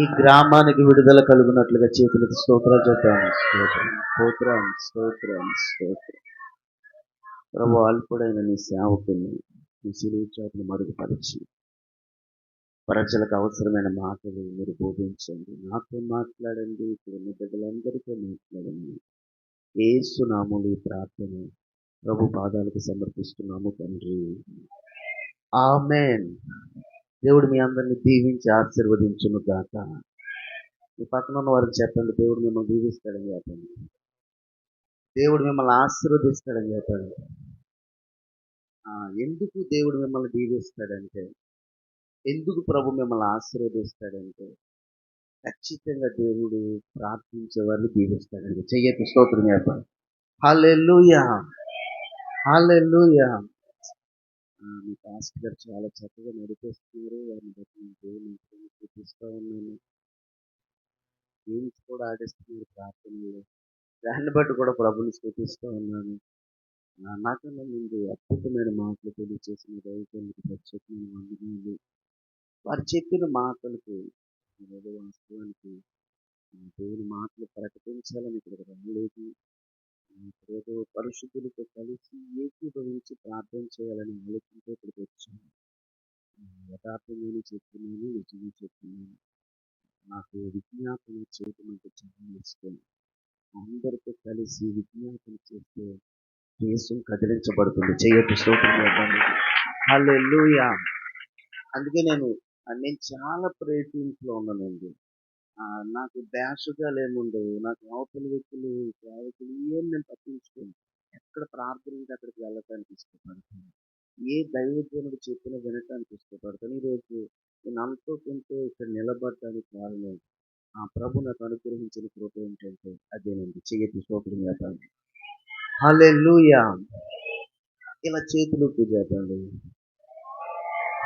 ఈ గ్రామానికి విడుదల కలుగునట్లుగా చేతులకు స్తోత్రాలు చెప్పాను. స్తోత్రం స్తోత్రం స్తోత్రం స్తోత్రం. ప్రభు అల్పుడైన నీ సేవకుని నీ సిలువు మరుగుపరిచి ప్రజలకు అవసరమైన మాటలు మీరు బోధించండి. నాతో మాట్లాడండి ఇప్పుడు ఉన్న బిడ్డలందరితో మాట్లాడండి. ఏసునాములు ఈ ప్రార్థన ప్రభు పాదాలకు సమర్పిస్తున్నాము తండ్రి. ఆమెన్. దేవుడు మీ అందరిని దీవించి ఆశీర్వదించును గాక. మీ పక్కన ఉన్న వారికి చెప్పండి దేవుడు మిమ్మల్ని దీవిస్తాడని చెప్పండి. దేవుడు మిమ్మల్ని ఆశీర్వదిస్తాడని చెప్పండి. ఆ, ఎందుకు దేవుడు మిమ్మల్ని దీవిస్తాడంటే ఎందుకు ప్రభు మిమ్మల్ని ఆశీర్వదిస్తాడంటే ఖచ్చితంగా దేవుడు ప్రార్థించే వారిని దీవిస్తాడండి. చెయ్యకి స్తోత్రం చెప్పండి. హల్లెలూయా! హల్లెలూయా! ఆ, మీ పాస్టర్ గారు చాలా చక్కగా నడిపిస్తున్నారు. వారిని బట్టి నేను దేవుని చూపిస్తూ ఉన్నాను. గేమ్స్ కూడా ఆడిస్తున్నారు ప్రార్థనలో. దాన్ని బట్టి కూడా ప్రభుని చూపిస్తూ ఉన్నాను. నాకన్నా ముందు అద్భుతమైన మాటలు తెలియచేసిన దైవజనులకు ప్రత్యేకమైన వందనాలు. వారు చెప్పిన మాటలకు వాస్తవానికి దేవుని మాటలు ప్రకటించాలని ఇక్కడ రాలేదు. ఏదో పరిశుద్ధులతో కలిసి ఏకీభవించి ప్రార్థన చేయాలని ఆలోచనతో ఇక్కడికి వచ్చాను. యథార్థమైన చెప్తున్నాను నిజమే చెప్తున్నాను నాకు విజ్ఞాపన చేయడం అంటే చాలా ఇష్టం. అందరితో కలిసి విజ్ఞాపన చేస్తే దేశం కదిలించబడుతుంది. చేయొచ్చు స్తోత్రం హల్లెలూయా. అందుకే నేను నేను చాలా ప్రయత్నింట్లో ఉన్నానండి. నాకు డాష్‌గా లేముండవు. నాకు అవతల వ్యక్తులు సేవకులు ఏం నేను పట్టించుకోను. ఎక్కడ ప్రార్థన ఉంటే అక్కడికి వెళ్ళటానికి ఇష్టపడతాను. ఏ దైవజనుడు చెప్పినా వినటానికి ఇష్టపడతాను. ఈరోజు నేను అంతో కొంతో ఇక్కడ నిలబడటానికి కారణం ఆ ప్రభు నాకు అనుగ్రహించిన కృప ఏంటంటే అదేనండి. చెయ్యటి స్తోత్రం హలే హల్లెలూయా. ఇలా చేతులు చెప్పండి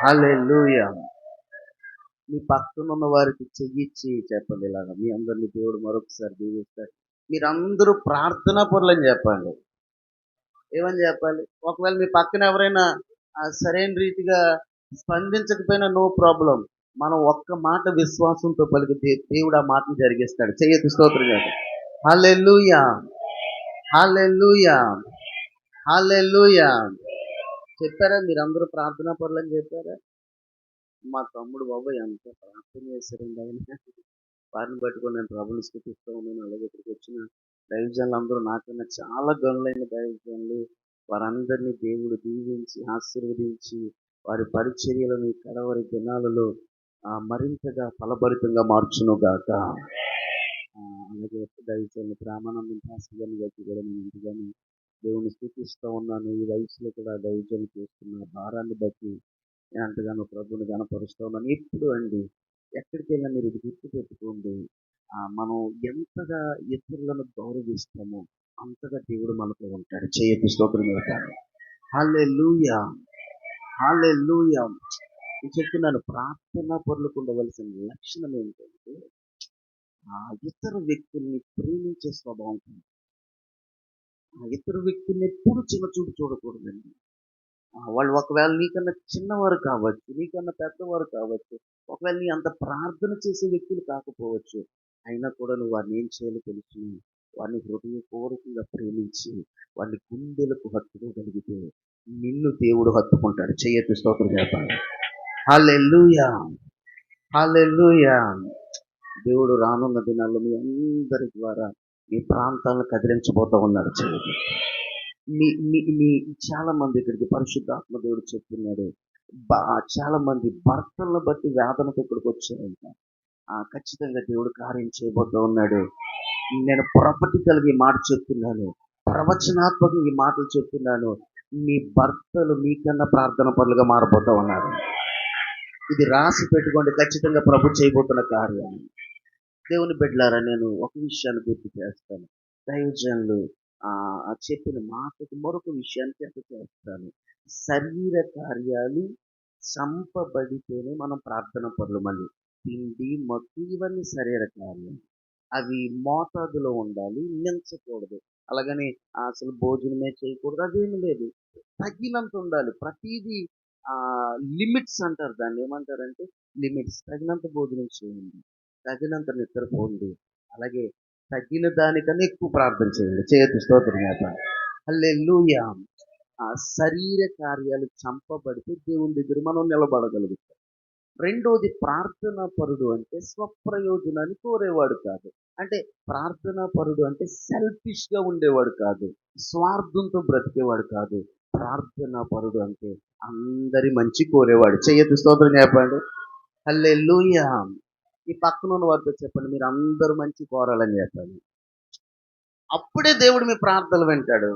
హల్లెలూయా. మీ పక్కన ఉన్న వారికి చెయ్యిచ్చి చెప్పండి ఇలాగా. మీ అందరిని దేవుడు మరొకసారి దీవిస్తాడు మీరందరూ ప్రార్థనా పరులని చెప్పండి. ఏమని చెప్పాలి? ఒకవేళ మీ పక్కన ఎవరైనా సరైన రీతిగా స్పందించకపోయినా నో ప్రాబ్లం. మనం ఒక్క మాట విశ్వాసంతో పలికితే దేవుడు ఆ మాటను జరిగిస్తాడు. చెయ్యొద్దు స్తోత్రం కాదు హల్లెలూయా! హల్లెలూయా! హల్లెలూయా! చెప్పారా? మీరందరూ ప్రార్థనా పరులని చెప్పారా? మా తమ్ముడు బాబు ఎంత ప్రార్థన చేశారండి ఆయన. వారిని పట్టుకొని నేను ప్రభుని స్థుతిస్తూ ఉన్నాను. అలాగే ఇక్కడికి వచ్చిన దైవజనులు అందరూ నాకన్నా చాలా గనులైన దైవజనులు. వారందరినీ దేవుడు దీవించి ఆశీర్వదించి వారి పరిచర్యలను ఈ కడవరి దినాలలో మరింతగా ఫలభరితంగా మార్చును గాక. అలాగే దైవజనులు బ్రాహ్మణం పాస్ గారిని కూడా నేను ఎంతగానో దేవుని స్థుతిస్తూ ఉన్నాను. ఈ వయసులో కూడా దైవజనులు చేస్తున్న భారాన్ని బట్టి ఎంతగానో ప్రభుని గనపరుస్తూ ఉన్నాను ఎప్పుడు అండి. ఎక్కడికి వెళ్ళినా మీరు ఇది గుర్తు పెట్టుకోండి మనం ఎంతగా ఇతరులను గౌరవిస్తామో అంతగా దేవుడు మనతో ఉంటాడు. చేయకు స్తోత్రం హాలే లూయ హాలే లూయ చెప్తున్నాను ప్రార్థన పరులకు ఉండవలసిన లక్షణం ఏంటంటే ఆ ఇతర వ్యక్తుల్ని ప్రేమించే స్వభావం ఆ ఇతర వ్యక్తుల్ని ఎప్పుడు చిన్న చూపు చూడకూడదండి. వాళ్ళు ఒకవేళ నీకన్నా చిన్నవారు కావచ్చు నీకన్నా పెద్దవారు కావచ్చు ఒకవేళ నీ అంత ప్రార్థన చేసే వ్యక్తులు కాకపోవచ్చు అయినా కూడా నువ్వు వారిని ఏం చేయాలో తెలుసు వారిని హృదయపూర్వకంగా ప్రేమించి వారిని గుండెలకు హత్తుకోగలిగితే నిన్ను దేవుడు హత్తుకుంటాడు. చెయ్యొద్దు స్తోత్రం చెప్పాలి. హాలెల్లుయా! హాలెల్లుయా! దేవుడు రానున్న దినాల్లో మీ అందరి ద్వారా మీ ప్రాంతాలను కదిలించబోతూ ఉన్నాడు. చెయ్యదు మీ మీ మీ చాలా మంది ఇక్కడికి పరిశుద్ధాత్మ దేవుడు చెప్తున్నాడు. బా చాలా మంది భర్తలను బట్టి వేదనకు ఇక్కడికి వచ్చారంట. ఖచ్చితంగా దేవుడు కార్యం చేయబోతూ ఉన్నాడు. నేను ప్రాపర్టికల్గా కలిగి మాట చెప్తున్నాను. ప్రవచనాత్మకంగా ఈ మాటలు చెప్తున్నాను. మీ భర్తలు మీకన్నా ప్రార్థన పనులుగా మారిపోతూ ఉన్నారు. ఇది రాసి పెట్టుకోండి ఖచ్చితంగా ప్రభు చేయబోతున్న కార్యాన్ని దేవుని బిడ్డలారా నేను ఒక విషయాన్ని గుర్తు చేస్తాను. దైవజనులు చెప్పిన మాటకు మరొక విషయానికి ఎంత చేస్తాను. శరీర కార్యాలు చంపబడితేనే మనం ప్రార్థన పనులు మళ్ళీ. తిండి మత్తు ఇవన్నీ శరీర కార్యాలు. అవి మోతాదులో ఉండాలి నించకూడదు అలాగని అసలు భోజనమే చేయకూడదు అదేమి లేదు. తగినంత ఉండాలి. ప్రతిదీ లిమిట్స్ అంటారు దాన్ని. ఏమంటారంటే లిమిట్స్. తగినంత భోజనం చేయండి. తగినంత నిద్రపోండి అలాగే తగిన దానికన్నా ఎక్కువ ప్రార్థన చేయండి. చేయొద్దు స్తోత్రం చెప్పండి ఆ శరీర కార్యాలు చంపబడితే దేవుని దగ్గర మనం నిలబడగలుగుతాం. రెండోది ప్రార్థనా పరుడు అంటే స్వప్రయోజనాన్ని కోరేవాడు కాదు. అంటే ప్రార్థనా పరుడు అంటే సెల్ఫిష్గా ఉండేవాడు కాదు. స్వార్థంతో బ్రతికేవాడు కాదు. ప్రార్థనా పరుడు అంటే అందరి మంచి కోరేవాడు. చెయ్యొద్దు స్తోత్రం చెప్పండి హల్లెలూయా. ఈ పక్కన ఉన్న వారితో చెప్పండి మీరు అందరూ మంచి కోరాలని చెప్పండి అప్పుడే దేవుడు మీ ప్రార్థనలు వింటాడు.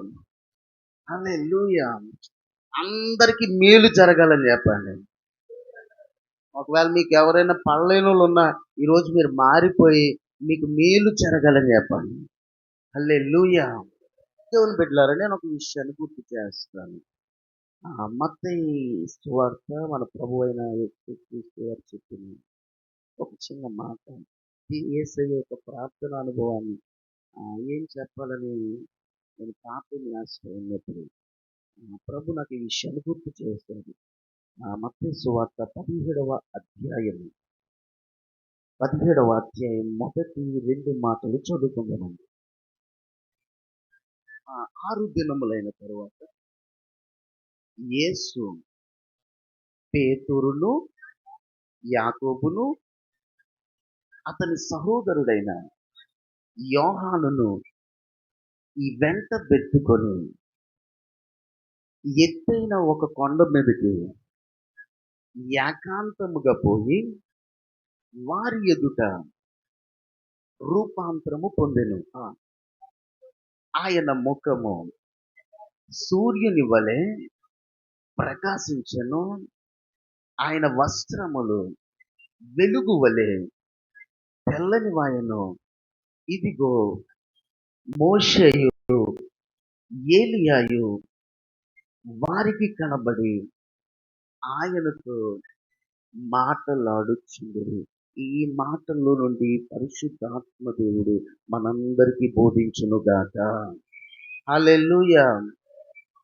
హల్లెలూయా! అందరికి మేలు జరగాలని చెప్పండి. ఒకవేళ మీకు ఎవరైనా పళ్ళైన వాళ్ళు ఉన్నా ఈరోజు మీరు మారిపోయి మీకు మేలు జరగాలని చెప్పండి. అల్లే లూయా దేవుని బిడ్డలారా నేను ఒక విషయాన్ని గుర్తు చేస్తాను. ఆ మత్తయి సువార్త మన ప్రభు అయిన యేసుక్రీస్తు వారు చెప్పింది ఒక చిన్న మాట. ఈ యేసయ్య యొక్క ప్రార్థన అనుభవాన్ని ఏం చెప్పాలని నేను పాపని రాష్ట్రం ఉన్నప్పుడు ప్రభు నాకు ఈ విషయాన్ని గుర్తు చేస్తాడు. ఆ మత్తయి సువార్త పదిహేడవ అధ్యాయం. పదిహేడవ అధ్యాయం మొదటి రెండు మాటలు చదువుకుందామండి. ఆ ఆరు దినములైన తరువాత యేసు పేతురును యాకోబును అతని సహోదరుడైన యోహానును ఈ వెంట పెట్టుకొని ఎత్తైన ఒక కొండ మీదకి ఏకాంతముగా పోయి వారి ఎదుట రూపాంతరము పొందెను. ఆయన ముఖము సూర్యుని వలె ప్రకాశించెను. ఆయన వస్త్రములు వెలుగు వలె తెల్లని వాయను ఇదిగో మోషయు ఏలియాయు వారికి కనబడి ఆయనతో మాటలాడుచుండరు ఈ మాటల్లో నుండి పరిశుద్ధాత్మ దేవుడు మనందరికీ బోధించునుగాక అలెల్లుయ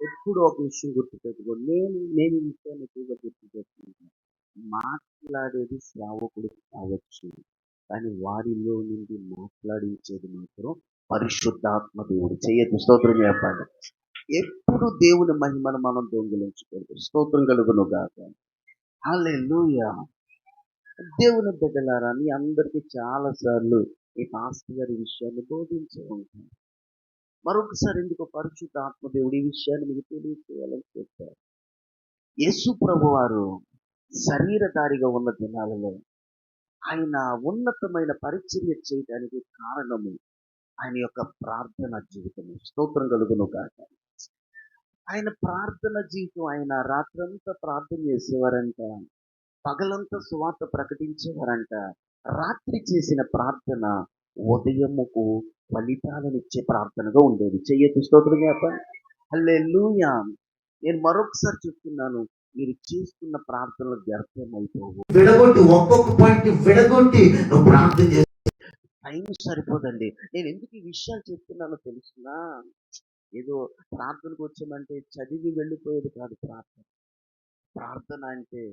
ఎప్పుడు ఒక విషయం గుర్తుపెట్టుకో నేను నేను ఈ విషయాన్ని ఎక్కువగా గుర్తుపెట్టుకుంటాను. మాట్లాడేది శ్రావకుడు కావచ్చు. కానీ వారిలో నుండి మాట్లాడించేది మాత్రం పరిశుద్ధాత్మ దేవుడు. చేయదు స్తోత్రం చెప్పండి. ఎప్పుడు దేవుని మహిమను మనం దొంగిలించకూడదు. స్తోత్రం కలుగును గాక. హల్లెలూయా. దేవుని బిడ్డలారా మీ అందరికీ చాలా సార్లు ఈ పాస్టర్ గారి విషయాన్ని బోధించే ఉంటాను. మరొకసారి ఎందుకు పరిశుద్ధ ఆత్మదేవుడు ఈ విషయాన్ని మీకు తెలియజేయాలని చెప్పారు. యేసు ప్రభు వారు శరీరధారిగా ఉన్న దినాలలో ఆయన ఉన్నతమైన పరిచర్య చేయడానికి కారణము ఆయన యొక్క ప్రార్థన జీవితము. స్తోత్రం కలుగును కాక ఆయన ప్రార్థన జీవితం ఆయన రాత్రంతా ప్రార్థన చేసేవారంట పగలంతా సువార్త ప్రకటించేవారంట రాత్రి చేసిన ప్రార్థన ఉదయముకు ఫలితాలనిచ్చే ప్రార్థనగా ఉండేది. చెయ్యొచ్చు స్తోత్రం చెప్పండి హల్లెలూయా. నేను మరొకసారి చెప్తున్నాను మీరు చేస్తున్న ప్రార్థనలు వ్యర్థమైపోవు. విడగొట్టి ఒక్కొక్క పాయింట్ విడగొట్టి నువ్వు ప్రార్థన చేసి టైం సరిపోదండి. నేను ఎందుకు ఈ విషయాలు చెప్తున్నానో తెలుసునా? ఏదో ప్రార్థనకు వచ్చామంటే చదివి వెళ్ళిపోయేది కాదు ప్రార్థన. ప్రార్థన అంటే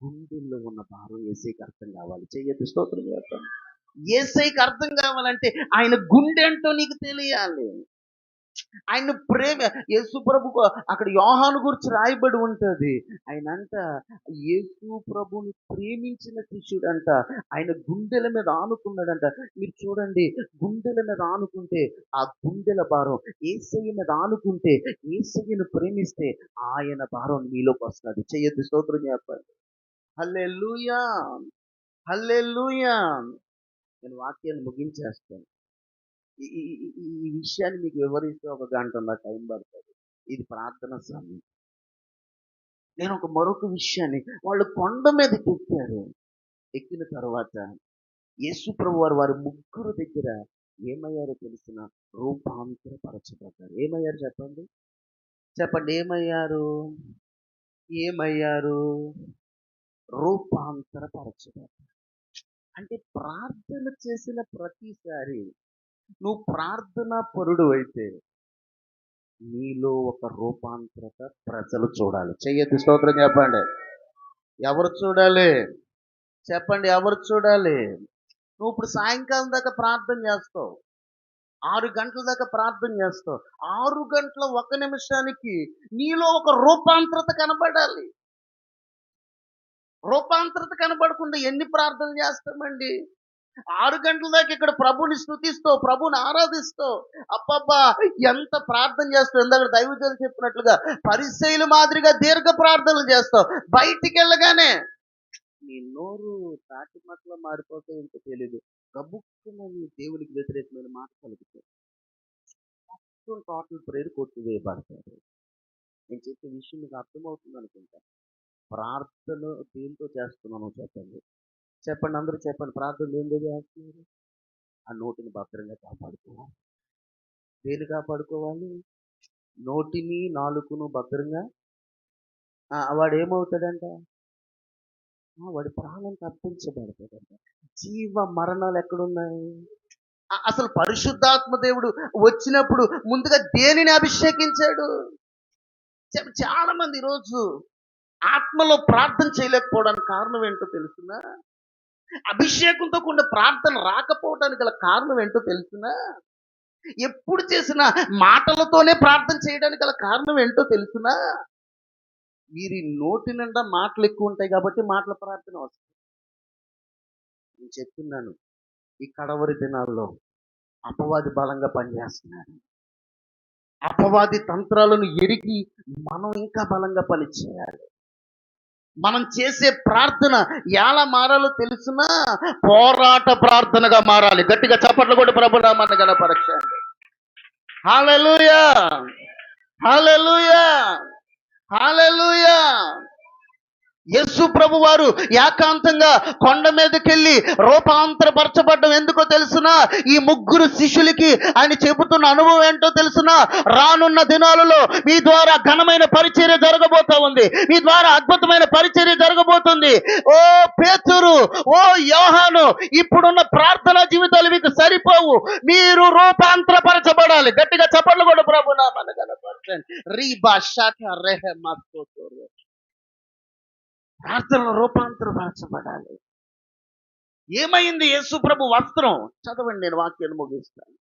గుండెల్లో ఉన్న భారం ఏసైకి అర్థం కావాలి. చెయ్యొద్దు స్తోత్రం చేస్తాను. ఏసైకి అర్థం కావాలంటే ఆయన గుండె అంటూ నీకు తెలియాలి. ఆయన ప్రేమ యేసు ప్రభుకు అక్కడ యోహాను గురించి రాయబడి ఉంటుంది. ఆయన అంట యేసు ప్రభుని ప్రేమించిన శిష్యుడంట ఆయన గుండెల మీద ఆనుకున్నాడంట. మీరు చూడండి గుండెల మీద ఆనుకుంటే ఆ గుండెల భారం ఏసయ్య మీద ఆనుకుంటే ఏసయ్యను ప్రేమిస్తే ఆయన భారం మీలోకి వస్తుంది. చెయ్యొద్దు స్తోత్రం చెప్పండి. హల్లెలూయా! హల్లెలూయా! నేను వాక్యాన్ని ముగించేస్తాను. ఈ ఈ- విషయాన్ని మీకు వివరిస్తే ఒక గంట ఉన్న టైం పడుతుంది. ఇది ప్రార్థన సమయం. నేను ఒక మరొక విషయాన్ని వాళ్ళు కొండ మీద ఎక్కారు. ఎక్కిన తర్వాత యేసు ప్రభు వారు వారి ముగ్గురు దగ్గర ఏమయ్యారో తెలిసిన రూపాంతరపరచబడ్డారు. ఏమయ్యారు చెప్పండి? చెప్పండి ఏమయ్యారు? ఏమయ్యారు? రూపాంతరపరచబడ్డారు. అంటే ప్రార్థన చేసిన ప్రతిసారి నువ్వు ప్రార్థనా పరుడు అయితే నీలో ఒక రూపాంతరత ప్రజలు చూడాలి. చెయ్యతి స్తోత్రం చెప్పండి. ఎవరు చూడాలి? చెప్పండి ఎవరు చూడాలి? నువ్వు ఇప్పుడు సాయంకాలం దాకా ప్రార్థన చేస్తావు. ఆరు గంటల దాకా ప్రార్థన చేస్తావు. ఆరు గంటల ఒక నిమిషానికి నీలో ఒక రూపాంతరత కనబడాలి. రూపాంతరత కనబడకుండా ఎన్ని ప్రార్థనలు చేస్తామండి? ఆరు గంటల దాకా ఇక్కడ ప్రభుని స్థుతిస్తూ ప్రభుని ఆరాధిస్తూ అబ్బబ్బా ఎంత ప్రార్థన చేస్తావు ఇందాక దైవజనులు చెప్పినట్లుగా పరిశైలు మాదిరిగా దీర్ఘ ప్రార్థనలు చేస్తావు బయటికి వెళ్ళగానే నీ నోరు తాటి మట్ల మారిపోతే ఇంత తెలియదు గబుక్కుమని దేవునికి వ్యతిరేకమైన మాట కలుగుతాయి మొత్తం టోటల్ ప్రేరు కొట్టివేయబడతారు నేను చెప్పే విషయం మీకు అర్థమవుతుంది అనుకుంటా ప్రార్థన దేంతో చేస్తున్నాను చెప్పండి. చెప్పండి అందరూ చెప్పండి. ప్రార్థనలు దేంతో చేస్తున్నారు ఆ నోటిని భద్రంగా కాపాడుకోవాలి. దేని కాపాడుకోవాలి? నోటిని నాలుగును భద్రంగా? వాడు ఏమవుతాడంట? ఆ, వాడి ప్రాణం తప్పించబడతాడంట. జీవ మరణాలు ఎక్కడున్నాయి? అసలు పరిశుద్ధాత్మ దేవుడు వచ్చినప్పుడు ముందుగా దేనిని అభిషేకించాడు? చాలా మంది ఈరోజు ఆత్మలో ప్రార్థన చేయలేకపోవడానికి కారణం ఏంటో తెలుసునా అభిషేకంతో కూడిన ప్రార్థన రాకపోవడానికి గల కారణం ఏంటో తెలుసునా? ఎప్పుడు చేసిన మాటలతోనే ప్రార్థన చేయడానికి గల కారణం ఏంటో తెలుసునా? వీరి నోటి నిండా మాటలు ఎక్కువ ఉంటాయి కాబట్టి మాటల ప్రార్థన వస్తుంది నేను చెప్తున్నాను ఈ కడవరి దినాల్లో అపవాది బలంగా పనిచేస్తున్నాడు అపవాది తంత్రాలను ఎరిగి మనం ఇంకా బలంగా పనిచేయాలి. మనం చేసే ప్రార్థన ఎలా మారాలో తెలుసునా? పోరాట ప్రార్థనగా మారాలి. గట్టిగా చప్పట్లు కూడా ప్రభునామాన్ని గణపరచండి. హాలెలూయా హాలెలూయా హాలెలూయా యేసు ప్రభు వారు ఏకాంతంగా కొండ మీదకెళ్ళి రూపాంతరపరచబడ్డం ఎందుకో తెలుసునా? ఈ ముగ్గురు శిష్యులకి ఆయన చెబుతున్న అనుభవం ఏంటో తెలుసునా? రానున్న దినాలలో మీ ద్వారా ఘనమైన పరిచర్య జరగబోతా ఉంది. మీ ద్వారా అద్భుతమైన పరిచర్య జరగబోతుంది. ఓ పేతురు ఓ యోహాను ఇప్పుడున్న ప్రార్థనా జీవితాలు మీకు సరిపోవు. మీరు రూపాంతరపరచబడాలి. గట్టిగా చెప్పండి కూడా ప్రభు నామాన్ని కనపరచండి. రీబా షాట రెహ ప్రార్థనలో రూపాంతరపరచబడాలి ఏమైంది యేసుప్రభు వస్త్రం? చదవండి నేను వాక్యాన్ని ముగిస్తాను.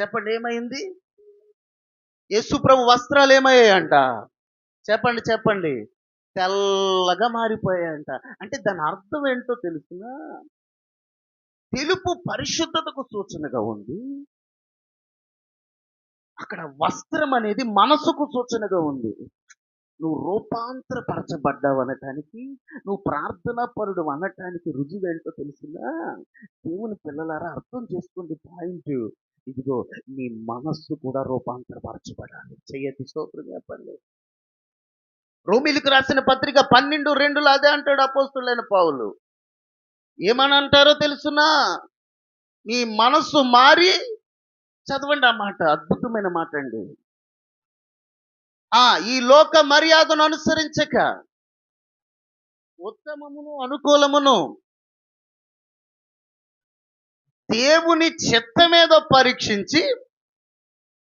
చెప్పండి ఏమైంది? యేసుప్రభు వస్త్రాలు ఏమయ్యాయంట? చెప్పండి చెప్పండి. తెల్లగా మారిపోయాయంట. అంటే దాని అర్థం ఏంటో తెలుసునా? తెలుపు పరిశుద్ధతకు సూచనగా ఉంది. అక్కడ వస్త్రం అనేది మనసుకు సూచనగా ఉంది. నువ్వు రూపాంతరపరచబడ్డావు అనటానికి నువ్వు ప్రార్థనా పరుడు అనటానికి రుజువు ఏంటో తెలిసిందా? దేవుని పిల్లలారా అర్థం చేసుకోండి పాయింట్. ఇదిగో నీ మనస్సు కూడా రూపాంతరపరచబడాలి. చెయ్యతి స్తోత్రం చెప్పండి. రోమిలకు రాసిన పత్రిక పన్నెండు రెండులో అదే అంటాడు అపోస్తులైన పావులు ఏమని అంటారో తెలుసునా? నీ మనస్సు మారి చదవండి ఆ మాట అద్భుతమైన మాట అండి. ఆ ఈ లోక మర్యాదను అనుసరించక ఉత్తమమును అనుకూలమును దేవుని చెత్త మీద పరీక్షించి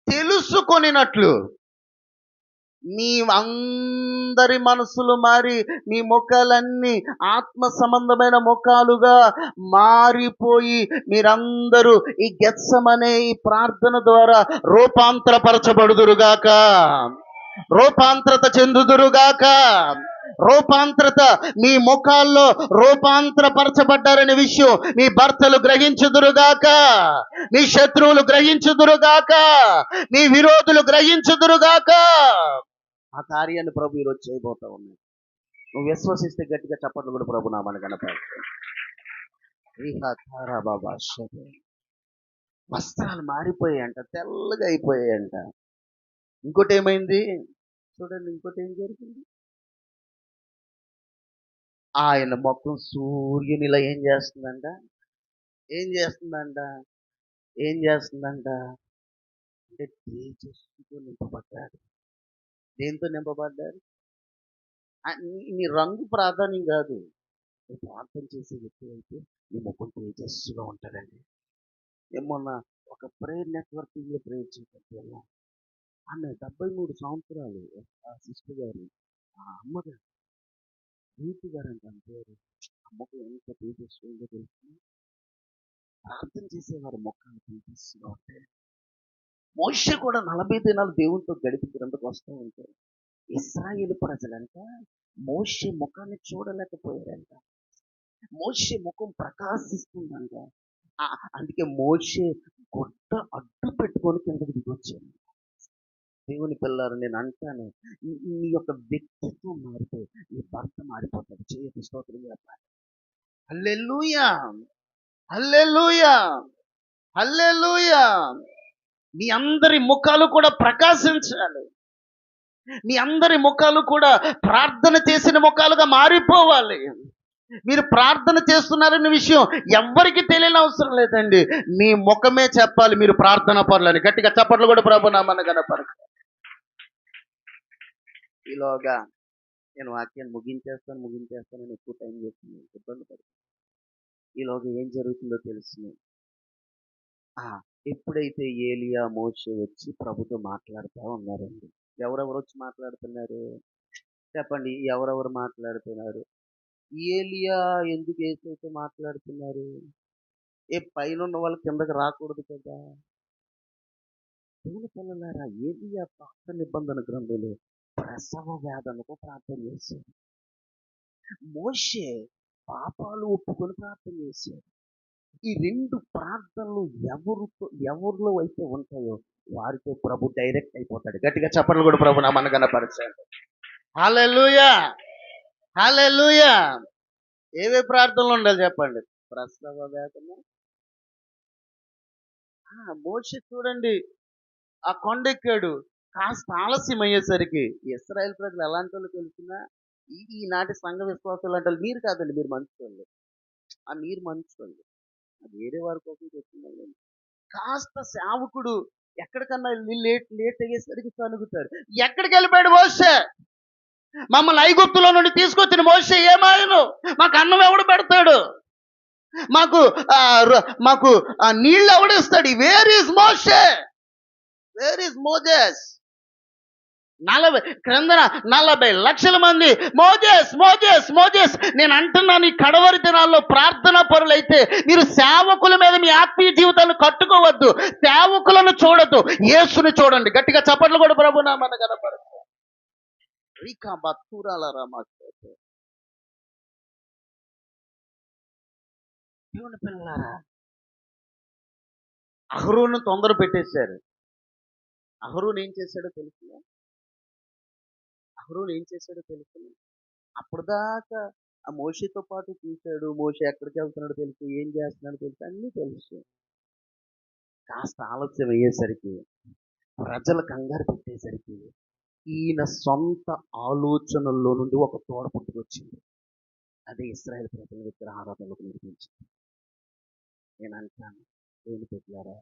తెలుసుకొనినట్లు మీ అందరి మనసులు మారి మీ ముఖాలన్నీ ఆత్మ సంబంధమైన ముఖాలుగా మారిపోయి మీరందరూ ఈ గెత్సమనే ఈ ప్రార్థన ద్వారా రూపాంతరపరచబడుదురుగాక. రూపాంతరత చెందుదురుగాక. రూపాంతరత మీ ముఖాల్లో రూపాంతరపరచబడ్డారనే విషయం మీ భర్తలు గ్రహించుదురుగాక. మీ శత్రువులు గ్రహించుదురుగాక. మీ విరోధులు గ్రహించుదురుగాక. ఆ కార్యాన్ని ప్రభు ఈరోజు చేయబోతా ఉన్నాయి నువ్వు విశ్వసిస్తే గట్టిగా చప్పట్లు కూడా ప్రభు నామని కనపడి. బాబా వస్త్రాలు మారిపోయాయంట తెల్లగా అయిపోయాయంట. ఇంకోటి ఏమైంది చూడండి ఇంకోటి ఏం జరిగింది? ఆయన మొత్తం సూర్యునిలా ఏం చేస్తుందంట. ఏం చేస్తుందంట? ఏం చేస్తుందంట? అంటే తేజస్సుతో నింపబడ్డాడు. దేంతో నింపబడ్డాడు? నీ- రంగు ప్రాధాన్యం కాదు. నువ్వు ప్రార్థన చేసే వ్యక్తి అయితే నీ ముఖం తేజస్సుగా ఉంటాడండి. ఏమన్నా మొన్న ఒక ప్రేయర్ నెట్వర్కింగ్లో ప్రేయర్ చేయడానికి వెళ్ళాం ఆమె డెబ్బై మూడు సంవత్సరాలు ఆ సిస్టర్ గారు ఆ అమ్మగారు రీతి గారు అంటే ఆమె పేరు. అమ్మకు ఎంత తేజస్విగా తెలుసు? ప్రార్థన చేసేవారు మొక్కలు కనిపిస్తూ ఉంటాయి మోష కూడా నలభై దినాలు దేవునితో గడిపి గ్రంథకు వస్తూ ఉంటారు ఇస్రాయేల్ ప్రజలంట మోషే ముఖాన్ని చూడలేకపోయారంట. మోషే ముఖం ప్రకాశిస్తుందంట. అందుకే మోషే గుడ్డ అడ్డు పెట్టుకొని కిందకి దిగొచ్చాను దేవుని పిల్లలు నేను అంటాను నీ- యొక్క వ్యక్తిత్వం మారితే నీ భర్త మారిపోతాడు. చేయకు స్తోత్రం చెప్పాలి. అల్లెలుయా అల్లెలుయా అల్లెలుయా మీ అందరి ముఖాలు కూడా ప్రకాశించాలి. మీ అందరి ముఖాలు కూడా ప్రార్థన చేసిన ముఖాలుగా మారిపోవాలి. మీరు ప్రార్థన చేస్తున్నారనే విషయం ఎవ్వరికి తెలియని అవసరం లేదండి. మీ ముఖమే చెప్పాలి మీరు ప్రార్థన పనులని గట్టిగా చప్పట్లు కూడా ప్రభు నామన్న కనపరచ ఈలోగా నేను వాక్యాన్ని ముగించేస్తాను ముగించేస్తానని ఎక్కువ టైం చేస్తున్నాను. ఇబ్బంది పడుతుంది ఈలోగా ఏం జరుగుతుందో తెలుసు ఆ, ఎప్పుడైతే ఏలియా మోషే వచ్చి ప్రభుతో మాట్లాడుతూ ఉన్నారండి? ఎవరెవరు వచ్చి మాట్లాడుతున్నారు? చెప్పండి ఎవరెవరు మాట్లాడుతున్నారు? ఏలియా ఎందుకు ఏసైతే మాట్లాడుతున్నారు? ఏ పైన ఉన్న వాళ్ళు కిందకి రాకూడదు కదా. దేవుని పిల్లలారా ఏలియా పాత నిబంధన గ్రంథంలో ప్రసవ వేదనకు ప్రార్థన చేశాడు. మోషే పాపాలు ఒప్పుకొని ప్రార్థన చేశాడు. ఈ రెండు ప్రార్థనలు ఎవరితో ఎవరిలో అయితే ఉంటాయో వారితో ప్రభు డైరెక్ట్ అయిపోతాడు. గట్టిగా చెప్పలు కూడా ప్రభు నా మన కనపరచాడు హలెలుయా హలెలుయా ఏవే ప్రార్థనలు ఉండాలి చెప్పండి? ప్రసవ వేదన ఆ, మోషే చూడండి. ఆ కొండెక్కాడు కాస్త ఆలస్యం అయ్యేసరికి ఇస్రాయల్ ప్రజలు ఎలాంటి వాళ్ళు తెలిసినా ఈ ఈనాటి సంఘ విశ్వాసాలు అంటే మీరు కాదండి మీరు మంచి ఆ మీరు మంచి అది వేరే వారి కోసం చెప్తున్నాను కాస్త సేవకుడు ఎక్కడికన్నా లేట్ లేట్ అయ్యేసరికి తనుగుతారు ఎక్కడికి వెళ్ళిపోయాడు మోసే మమ్మల్ని ఐగుప్తులో నుండి తీసుకొచ్చిన మోసే ఏమాయను? మాకు అన్నం ఎవడు పెడతాడు? మాకు మాకు ఆ నీళ్ళు ఎవడిస్తాడు వేర్ ఈజ్ మోసే వేర్ ఈజ్ మోజెస్ నలభై క్రిందన నలభై లక్షల మంది. Moses Moses Moses. నేను అంటున్నాను ఈ కడవరి దినాల్లో ప్రార్థన పరులైతే మీరు సేవకుల మీద మీ ఆత్మీయ జీవితాన్ని కట్టుకోవద్దు. సేవకులను చూడద్దు. యేసుని చూడండి. గట్టిగా చప్పట్లు కూడా ప్రభు నామన్న కనపడుతుంది కనపడదు రీకా దేవుని పిల్లలారా తొందర పెట్టేశారు అహ్రూన్ ఏం చేశాడో తెలుసు అహరోన్ ఏం చేశాడో తెలుసు? అప్పటిదాకా ఆ మోషితో పాటు చూశాడు. మోష ఎక్కడికి వెళ్తున్నాడో తెలుసు ఏం చేస్తున్నాడో తెలుసు అన్నీ తెలుసు. కాస్త ఆలస్యం అయ్యేసరికి ప్రజల కంగారు పెట్టేసరికి ఈయన సొంత ఆలోచనల్లో నుండి ఒక తోడ పుట్టుకొచ్చింది. అదే ఇస్రాయల్ ప్రజల దగ్గర ఆరాధనలకు నిర్మించింది నేను అంటాను దేవుని పెట్టారా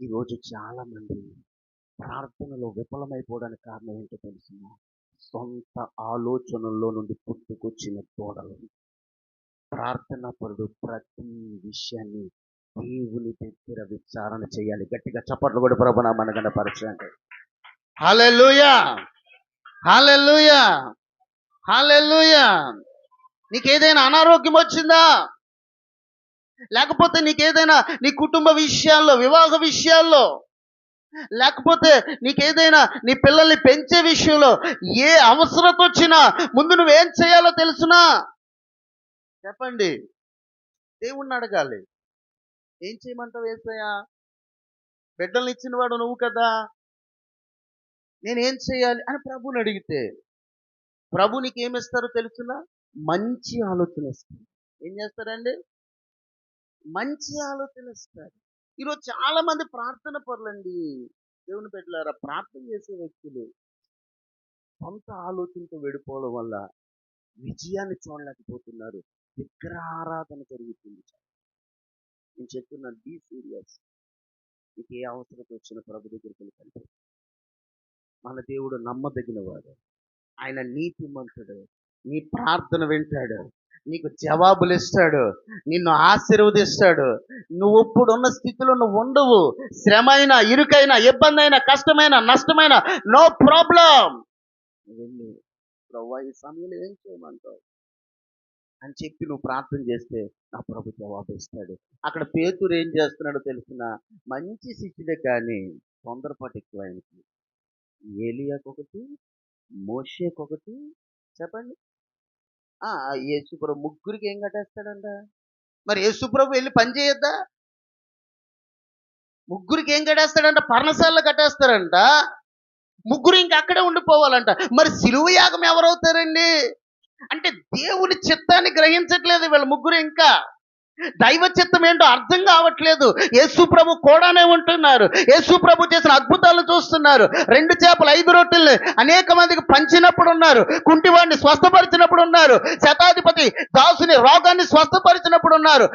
ఈరోజు చాలా మంది ప్రార్థనలో విఫలమైపోవడానికి కారణం ఏంటో తెలుసునా? సొంత ఆలోచనల్లో నుండి పుట్టుకొచ్చిన తోడలు. ప్రార్థన పరుడు ప్రతి విషయాన్ని దేవుని దగ్గర విచారణ చేయాలి. గట్టిగా చప్పట్లు కూడా ప్రభు నా మనగన పరిచయండి హల్లెలూయా! హల్లెలూయా! హల్లెలూయా! నీకేదైనా అనారోగ్యం వచ్చిందా? లేకపోతే నీకేదైనా నీ కుటుంబ విషయాల్లో వివాహ విషయాల్లో లేకపోతే నీకేదైనా నీ పిల్లల్ని పెంచే విషయంలో ఏ అవసరత వచ్చినా ముందు నువ్వేం చేయాలో తెలుసునా? చెప్పండి. దేవుణ్ణి అడగాలి. ఏం చేయమంటావు ఏసయ్యా? బిడ్డల్ని ఇచ్చినవాడు నువ్వు కదా. నేనేం చేయాలి అని ప్రభుని అడిగితే ప్రభు నీకు ఏమిస్తారో తెలుసునా? మంచి ఆలోచన ఇస్తారు ఏం చేస్తారండి మంచి ఆలోచన ఇస్తారు ఈరోజు చాలా మంది ప్రార్థన పరులండి దేవుని పెట్టారా ప్రార్థన చేసే వ్యక్తులు సొంత ఆలోచనతో వెళ్ళిపోవడం వల్ల విజయాన్ని చూడలేకపోతున్నారు. విగ్రహారాధన జరుగుతుంది నేను చెప్తున్నాను బీ సీరియస్ నీకు ఏ అవసరం వచ్చిన ప్రభు దగ్గరికి కంటే మన దేవుడు నమ్మదగిన వాడు ఆయన నీతిమంతుడు. నీ ప్రార్థన వింటాడు. నీకు జవాబులు ఇస్తాడు నిన్ను ఆశీర్వదిస్తాడు. నువ్వు ఇప్పుడున్న స్థితిలో నువ్వు ఉండవు. శ్రమ అయినా ఇరుకైనా ఇబ్బంది అయినా కష్టమైన నష్టమైన నో ప్రాబ్లం. వెళ్ళి ప్రవ్వా ఈ సమయంలో ఏం చేయమంటావు? అని చెప్పి నువ్వు ప్రార్థన చేస్తే నా ప్రభు జవాబు ఇస్తాడు అక్కడ పేతురు ఏం చేస్తున్నాడో తెలిసిన? మంచి శిష్యుడే కానీ తొందరపాటు ఎక్కువ ఆయనకి ఏలియాకొకటి ఒకటి మోషేకి ఒకటి చెప్పండి. యేసుప్రభు ముగ్గురికి ఏం కట్టేస్తాడంట? మరి యేసుప్రభు వెళ్ళి పని చేయొద్దా? ముగ్గురికి ఏం కట్టేస్తాడంట? పర్ణశాలలో కట్టేస్తారంట. ముగ్గురు ఇంకా అక్కడే ఉండిపోవాలంట. మరి సిలువ యాగం ఎవరవుతారండి? అంటే దేవుని చిత్తాన్ని గ్రహించట్లేదు వీళ్ళ ముగ్గురు ఇంకా. దైవ చిత్తం ఏంటో అర్థం కావట్లేదు. యేసు ప్రభు కూడానే ఉంటున్నారు. యేసు ప్రభు చేసిన అద్భుతాలు చూస్తున్నారు. రెండు చేపలు ఐదు రొట్టెల్ని అనేక మందికి పంచినప్పుడు ఉన్నారు కుంటివాడిని స్వస్థపరిచినప్పుడు ఉన్నారు శతాధిపతి దాసుని రోగాన్ని స్వస్థపరిచినప్పుడు ఉన్నారు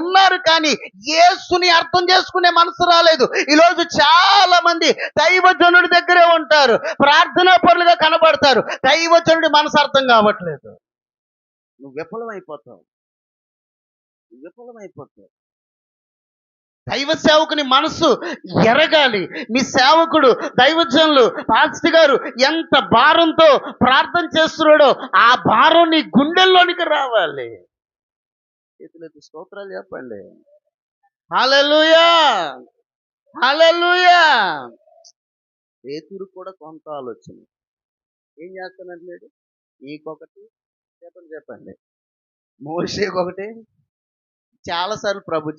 ఉన్నారు కానీ యేసుని అర్థం చేసుకునే మనసు రాలేదు. ఈరోజు చాలా మంది దైవజనుడి దగ్గరే ఉంటారు. ప్రార్థనా పరులుగా కనబడతారు. దైవజనుడి మనసు అర్థం కావట్లేదు. నువ్వు విఫలమైపోతావు. నువ్వు విఫలమైపోతావు దైవ సేవకుని మనసు ఎరగాలి. మీ సేవకుడు దైవజనులు పాస్టర్ గారు ఎంత భారంతో ప్రార్థన చేస్తున్నాడో ఆ భారం నీ గుండెల్లోనికి రావాలి. చేతులెత్తి స్తోత్రాలు చెప్పండి. హల్లెలూయా! హల్లెలూయా! పేతురు కూడా కొంత ఆలోచన. ఏం చేస్తానంటున్నాడు? నీకొకటి చెప్పండి చెప్పండి. మోషేకొకటి చాలాసార్లు ప్రభు